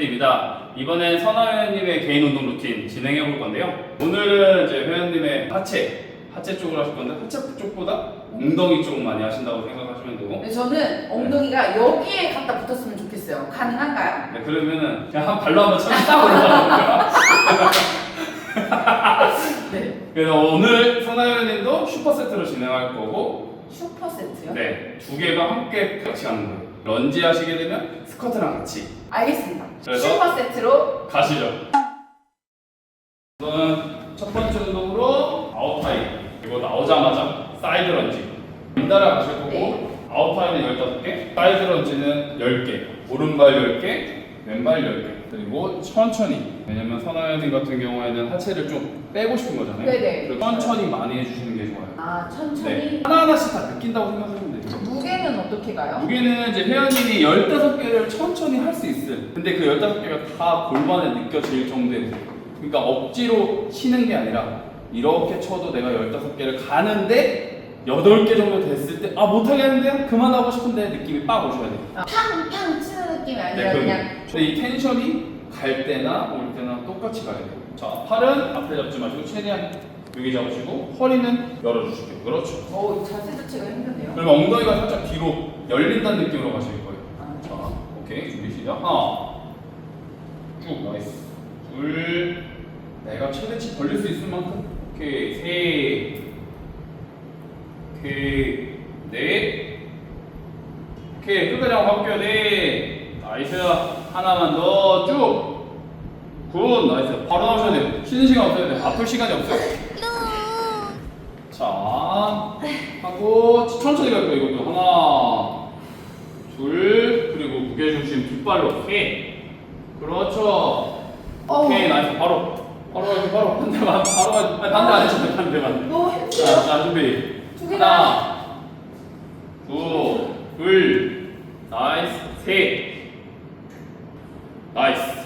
PTD입니다. 이번엔 선아 회원님의 개인 운동 루틴 진행해 볼 건데요. 오늘은 이제 회원님의 하체, 하체 쪽으로 하실 건데 하체 쪽보다 엉덩이 쪽 많이 하신다고 생각하시면 되고 근데 저는 엉덩이가 여기에 갖다 붙었으면 좋겠어요. 가능한가요? 네, 그러면은 그냥 한 발로 한번 천딱 올라가볼게요. 네. 그래서 오늘 선아 회원님도 슈퍼 세트로 진행할 거고 슈퍼 세트요? 네, 두 개가 함께 같이 하는 거예요. 런지 하시게 되면 스쿼트랑 같이 알겠습니다. 그래서? 슈퍼 세트로 가시죠. 우선 첫 번째 운동으로 아웃타임 그리고 나오자마자 사이드 런지 잇따라 가실 거고 네. 아웃타임은 15개 사이드 런지는 10개 오른발 10개 왼발 10개 그리고 천천히 왜냐면 선아연님 같은 경우에는 하체를 좀 빼고 싶은 거잖아요 네네. 그래서 천천히 많이 해주시는 게 좋아요 아 천천히 네. 하나하나씩 다 느낀다고 생각하면 돼요 무게는 어떻게 가요? 무게는 이제 회원님이 15개를 천천히 할 수 있어요. 근데 그 15개가 다 골반에 느껴질 정도의 무게. 그러니까 억지로 치는 게 아니라 이렇게 쳐도 내가 15개를 가는데 8개 정도 됐을 때 아 못하겠는데 그만하고 싶은데 느낌이 빡 오셔야 돼요. 아, 팡팡 치는 느낌이 아니라 네, 그- 그냥 근데 이 텐션이 갈 때나 올 때나 똑같이 가야 돼요. 자, 팔은 앞에 잡지 마시고 최대한 여기 잡으시고 허리는 열어주시고 그렇죠. 어 자세 자체가 힘드네요. 그리고 엉덩이가 살짝 뒤로 열린다는 느낌으로 가실 거예요. 아, 자, 오케이 준비 시작. 하나, 쭉 나이스. 둘, 내가 최대치 벌릴 수 있을 만큼. 오케이 세, 오케이 넷, 오케이 끝까지 한번 가볼게요. 네, 나이스. 하나만 더 쭉. 굿, 나이스. 바로 나오셔야 돼요. 쉬는 시간 없어야 돼요. 아플 시간이 없어요. 자, 하고 천천히 갈 거예요. 이것도 하나, 둘, 그리고 무게 중심 뒷발로 세. 그렇죠. 오케이, 나이스. 바로, 바로 가야지, 바로 반대만, 바로 가야지. 아니, 반대 안 해주세요. 반대만. 너무 자, 힘들어요. 자, 준비. 두. 하나, 두, 둘, 나이스, 셋. 나이스.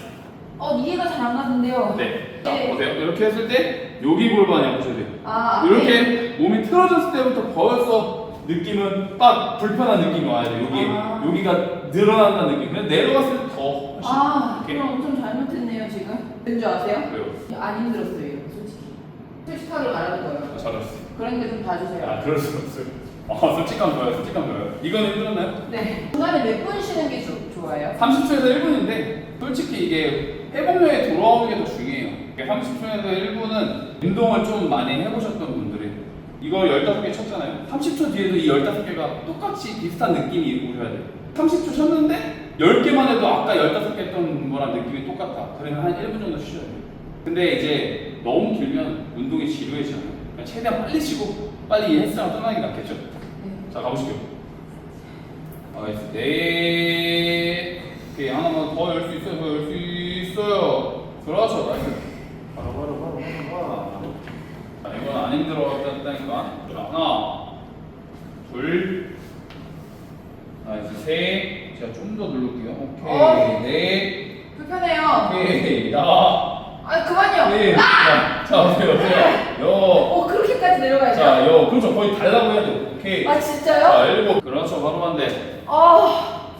어 이해가 잘 안 가는데요. 네. 자, 네. 보세요. 이렇게 했을 때 여기 골반이 아프셔야 돼요. 아 앞에. 이렇게 몸이 틀어졌을 때부터 벌써 느낌은 딱 불편한 느낌이 와야 돼. 여기 아. 여기가 늘어난다는 느낌. 근데 내려갔을 때 더 훨씬 아 오케이. 그럼 엄청 잘못했네요 지금. 왠줄 아세요? 그래요. 안 힘들었어요 솔직히. 솔직하게 말하는 거예요. 잘했어. 그러니까 좀 봐주세요. 아 그럴 수 없어요. 아 솔직한 거예요. 솔직한 거예요. 이건 힘들었나요? 네. 중간에 몇 분 쉬는 게 좋- 좋아요? 30초에서 1분인데 솔직히 이게 회복력에 돌아오는 게 더 중요해요. 30초에서 1분은 운동을 좀 많이 해보셨던 분들 이 이거 15개 쳤잖아요. 30초 뒤에도 이 15개가 똑같이 비슷한 느낌이 오셔야 돼요. 30초 쳤는데 10개만 해도 아까 15개 했던 거랑 느낌이 똑같다. 그러면 한 1분 정도 쉬셔야 돼요. 근데 이제 너무 길면 운동이 지루해져요. 그러니까 최대한 빨리 쉬고 빨리 이 헬스랑 떠나는 게 낫겠죠? 네. 자 가보실게요. 알겠습니다. 네. 오케이 하나만 더 열 수 있어요. 더 열 수 있어요. 그렇죠. 나이스. 바로 바로 바로 바로 바로. 자 이건 안 힘들어졌다니까. 자 하나, 둘, 나이스 셋. 제가 좀 더 누를게요. 오케이 어. 넷. 불편해요. 오케이 나. 아 그만요. 네. 자, 자 보세요 보세요. 여. 어 그렇게까지 내려가야죠? 자, 여. 그렇죠. 거의 달라고 해야 돼. 오케이. 아 진짜요? 자, 일곱. 그렇죠. 바로 반대. 아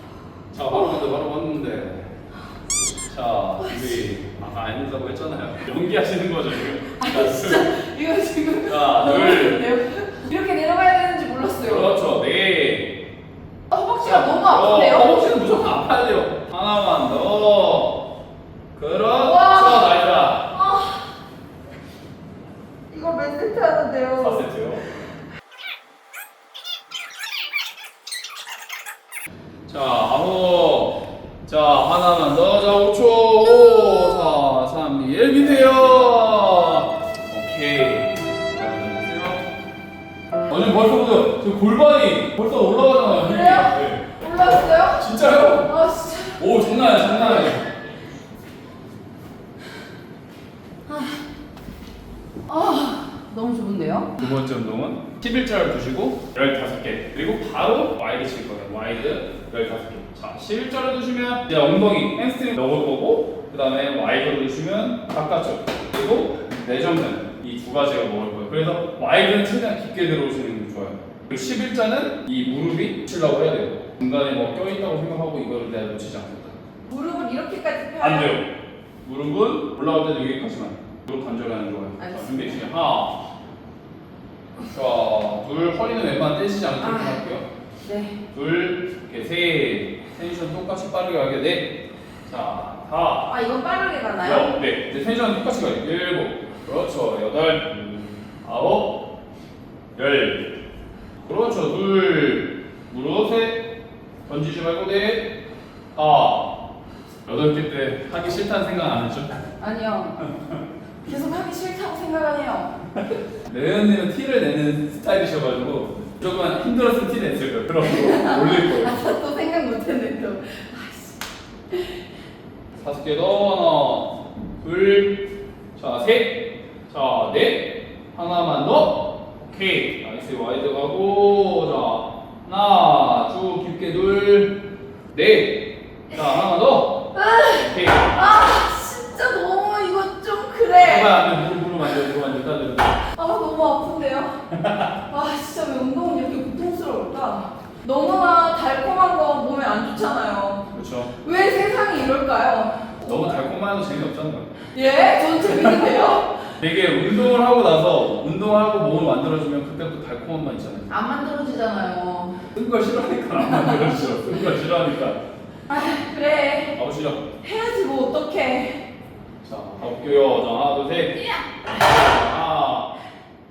자, 바로 봤는데, 바로 봤는데. 자, 준비. 아까 안 된다고 했잖아요. 연기하시는 거죠, 지금. 자, 둘. 이거 지금 자, 너무 둘. 이렇게 내려가야 되는지 몰랐어요. 그렇죠, 네. 아, 허벅지가 너무 어, 아픈데요? 허벅지는 무조건 아파야 돼요. 하나만 더. 그렇죠, 와. 나이스라. 아 이거 몇 세트 하는데요? 4세트요. 자, 아홉. 자, 하나만 더. 자, 장난 아니야, 장난 아니야. 아 너무 좋은데요? 두 번째 운동은 11자를 두시고 15개. 그리고 바로 와이드 칠 거예요 와이드 15개. 자 11자를 두시면 이제 엉덩이 햄스트링 넣을 거고 그 다음에 와이드를 두시면 바깥쪽 그리고 내전근 이두 가지가 먹을 거예요. 그래서 와이드는 최대한 깊게 들어오시는 게 좋아요. 그리고 11자는 이 무릎이 붙이려고 해야 돼요. 중간에 뭐 껴있다고 생각하고 이거를 내가 놓치지 않겠다 무릎을 이렇게까지 펴요? 안 돼요. 무릎은 올라갈 때도 여기까지만. 무릎 관절이 하는 거예요. 자, 알겠습니다. 준비 시작. 하나. 자, 둘, 허리는 왼발 떼시지 이렇게 아. 할게요. 네. 둘, 이렇게 셋. 텐션 똑같이 빠르게 하게 넷. 자, 다. 아 이건 빠르게 가나요? 여, 네. 이제 텐션 똑같이 가요. 일곱. 그렇죠. 여덟. 아홉. 열. 그렇죠. 둘. 무릎 셋. 던지지 말고 넷. 아. 여덟 개 때 하기 싫다는 생각 안 했죠? 아니요. 계속 하기 싫다고 생각하네요. 레연님은 티를 내는 스타일이셔가지고 조금 힘들었으면 티 냈을 거예요. 그럼 올릴 거예요. 아, 저또 생각 못했네 또. 다섯 개 더. 하나, 둘, 자, 셋, 자, 넷. 하나만 더. 오케이. 나이스. 와이드 가고. 자, 하나, 쭉 깊게 둘, 넷. 자, 하나만 더. 오케이. 아 진짜 너무 이거 좀 그래. 안 돼. 무릎, 무릎 만져, 무릎 만져. 따들. 아 너무 아픈데요. 아 진짜 왜 운동은 이렇게 고통스러울까? 너무나 달콤한 거 몸에 안 좋잖아요. 그렇죠. 왜 세상이 이럴까요? 너무 달콤해도 재미없잖아 요. 예? 전 재밌는데요? 되게 운동을 하고 나서 운동하고 몸을 만들어주면 그때부터 달콤한 맛 있잖아요. 안 만들어지잖아요. 쓴걸 싫어하니까 안 만들어지죠. 쓴걸 싫어하니까. 아 그래 가보시죠. 해야지 뭐 어떡해. 자, 가볼게요. 자, 하나, 둘, 셋. 하나.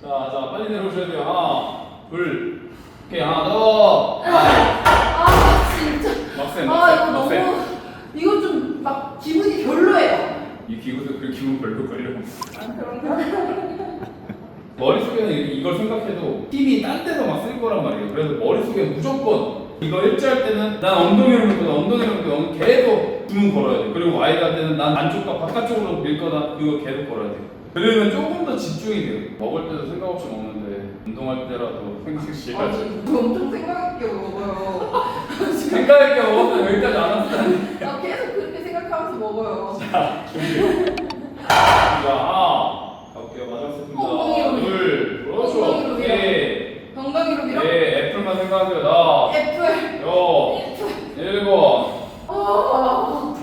자, 자, 빨리 내려오셔야 돼요. 하나, 둘. 오케이, 하나 더. 아 진짜. 막쌤, 아 이거 막쌤, 너무. 이거 좀 막 기분이 별로예요. 이 기구도 그 기분 별로 걸려. 아 그런가? 머릿속에는 이- 이걸 생각해도 힘이 딴 데서 막 쓸 거란 말이에요. 그래서 머릿속에 무조건 이거 일주할 때는 난 엉덩이로 밀 거다, 엉덩이로 밀 거다, 계속 주문 걸어야 돼. 그리고 와이드 할 때는 난 안쪽과 바깥쪽으로 밀 거다, 이거 계속 걸어야 돼. 그러면 조금 더 집중이 돼요. 먹을 때도 생각 없이 먹는데 운동할 때라도 생각시 아 해가지고. 지금 엄청 생각있게 먹어요. 생각할 게 없어서 여기까지 안 왔다니. 나 계속 그렇게 생각하면서 먹어요. 자, 준비. 자, 하나. 가볼게요. 맞았습니다. 엉덩이로 밀- 둘. 그렇죠. 엉덩이로 밀어. 네. 건강이로 밀어. 네, 애플만 생각하세요. 나. 애플. 여. 애플. 일곱. 아,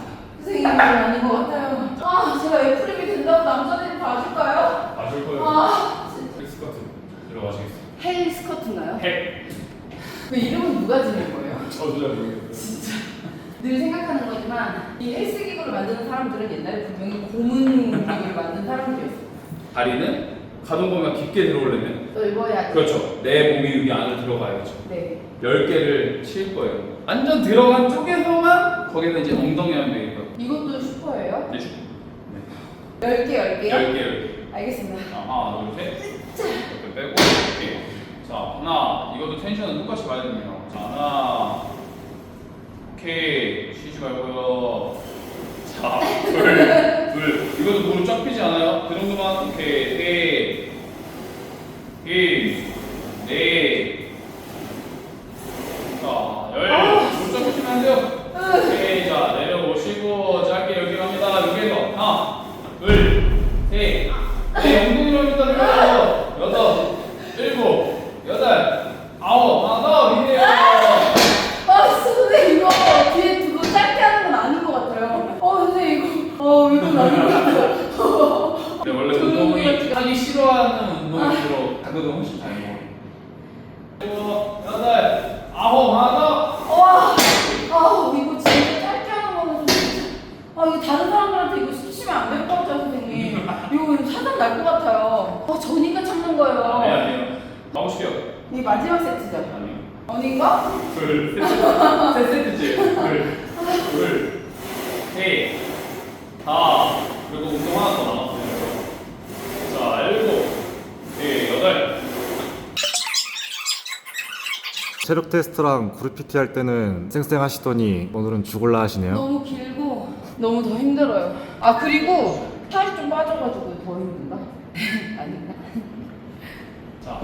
선생님이 아닌 것 같아요. 아, 제가 애플이 된다고 남자들이 봐줄까요? 맞을 거예요. 아, 진짜. 헬스커트 들어가시겠어요? 헬 스커트인가요? 헬. 그 이름은 누가 지는 거예요? 모르겠어요. 늘 생각하는 거지만 이 헬스 기구를 만드는 사람들은 옛날에 분명히 고문 기구를 만든 사람들이었어요. 다리는 가동 범위가 깊게 들어오려면 넓어야 그렇죠. 내 몸이 여기 안으로 들어가야죠. 네. 10개를 칠 거예요. 완전 들어간 쪽에서만 거기는 이제 엉덩이 하면 되겠다. 이것도 슈퍼예요? 네. 10개, 10개요? 10개, 10개. 알겠습니다. 자, 하나, 둘, 셋. 이렇게 빼고, 이렇게. 자, 하나. 이것도 텐션은 똑같이 가야 됩니다. 자, 하나. 오케이. 쉬지 말고요. 자, 둘, 둘. 이것도 무릎 쫙 펴지 않아요? 그 정도만. 오케이. 셋. 셋. 넷. 자, 열. 무릎 쫙 펴시면 안 돼요. 오케이. 자, 내려오시고, 짧게 여기 갑니다. 여기에서. 하나, 둘, 셋. 네, 엉덩이로 일단 내려요. 여덟, 일곱, 여덟, 아홉, 하나 더 미세요. 아, 선생님 이거 뒤에 두고 짧게 하는 건 아닌 것 같아요. 어, 선생님 이거, 어, 이건 아닌 것 같아요. 근데 원래 운동이 하기 싫어하는 운동일수록 자극은 훨씬 잘 먹어요. 일곱, 여덟, 아홉, 하나 더. 와, 아, 이거 진짜 짧게 하는 거는 좀 진짜, 아, 이거 다른 사람들한테 이거 시키시면 안 될 것 같아요, 선생님. 이거 사단 날 것 같아요. 아, 저니까 참는 거예요. 아니, 아니에요. 가보시죠. 이게 마지막 세트죠? 아니요. 아닌가? 둘, 셋, 세 세트째. 둘, 둘, 셋, 다. 그리고 운동 하나 더 남았어요. 자, 일곱, 네, 여덟. 체력 테스트랑 그룹 PT 할 때는 쌩쌩 하시더니 오늘은 죽을라 하시네요. 너무 길고 너무 더 힘들어요. 아 그리고 살이 좀 빠져가지고 더 힘든가? 아닌가? 자,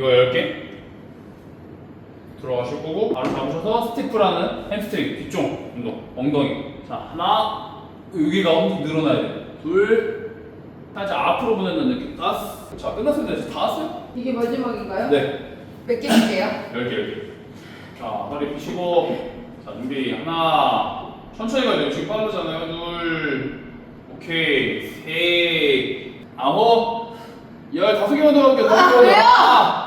이거 10개? 들어가실 거고? 바로 잡으셔서 스티프라는 햄스트링 뒤쪽 운동 엉덩이. 자 하나. 여기가 엄청 늘어나야 돼요 둘 살짝 앞으로 보내는 느낌. 다섯 자 끝났습니다. 이제 다 왔어요? 이게 마지막인가요? 네. 몇개 할게요? 10개 10개. 자 허리 펴시고. 자 준비. 하나. 천천히 가야 돼요. 지금 빠르잖아요. 둘, 오케이, 셋, 아홉, 열 다섯 개만 더 할게요. 아. 왜요?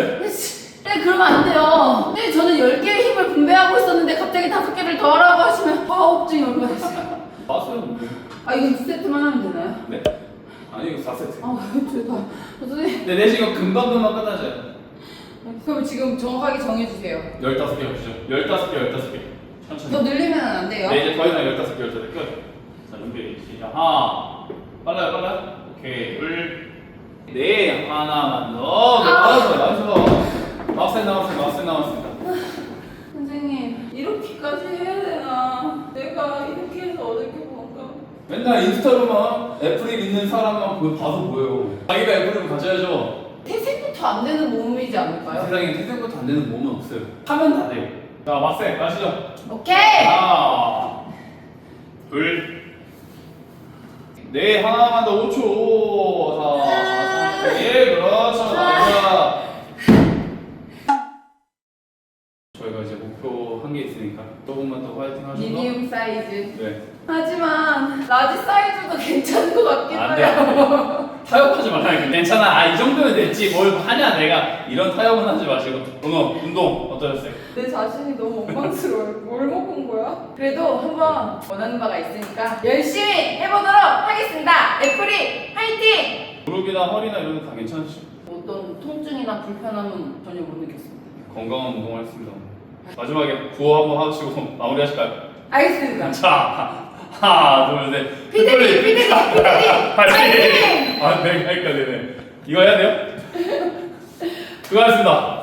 네, 그러면 안 돼요. 네, 저는 10개의 힘을 분배하고 있었는데 갑자기 5개를 더 하라고 하시면 아, 업증이 올라가시죠. 맞아요. 근데. 아, 이거 2세트만 하면 되나요? 네? 아니 이거 4세트. 아, 죄다. 선생님, 근데 내 지금 금방금방 끝나죠. 그럼 지금 정확하게 정해주세요. 15개 하시죠. 15개, 15개. 더 천천히. 늘리면 안 돼요. 네, 이제 더 이상 15개, 15개 끝. 자, 준비, 시작. 하나. 빨라요, 빨라요. 오케이. 둘. 네, 하나만 더. 네, 아. 맞았어, 맞았어. 마우스 나왔습니다. 선생님, 이렇게까지 해야 되나? 내가 이렇게 해서 얻을 게 뭔가? 맨날 인스타로만 애플이 믿는 사람만 그거 봐서 보여요. 자기가 애플을 가져야죠. 태생부터 안 되는 몸이지 않을까요? 세상에 태생부터 안 되는 몸은 없어요. 하면 다 돼요. 자, 막세, 가시죠. 오케이! 하나, 둘, 네, 하나만 더 5초. 자, 예, 그렇죠. 자, 저희가 이제 목표 한개 있으니까 조금만 더 화이팅 하셔서. 미디움 사이즈. 네. 하지만 라지 사이즈도 괜찮은 것 같긴 안 돼. 해요. 타협하지 말라니까. 괜찮아. 아, 이 정도면 됐지. 뭘 하냐, 내가. 이런 타협은 하지 마시고. 오늘 운동 어떠셨어요? 내 자신이 너무 원망스러워요. 뭘 먹은 거야? 그래도 한번 원하는 바가 있으니까 열심히 해보도록 하겠습니다. 애플이 화이팅! 무릎이나 허리나 이런 거다 괜찮으시죠? 어떤 통증이나 불편함은 전혀 못 느꼈습니다. 건강한 운동을 했습니다. 마지막에 구호 한번 하시고 마무리 하실까요? 알겠습니다. 자, 하나, 둘, 셋. 피디님, 피디님, 피디님, 파이팅! 파이팅! 아, 네, 그러니까 네네. 이거 해야 돼요? 수고하셨습니다.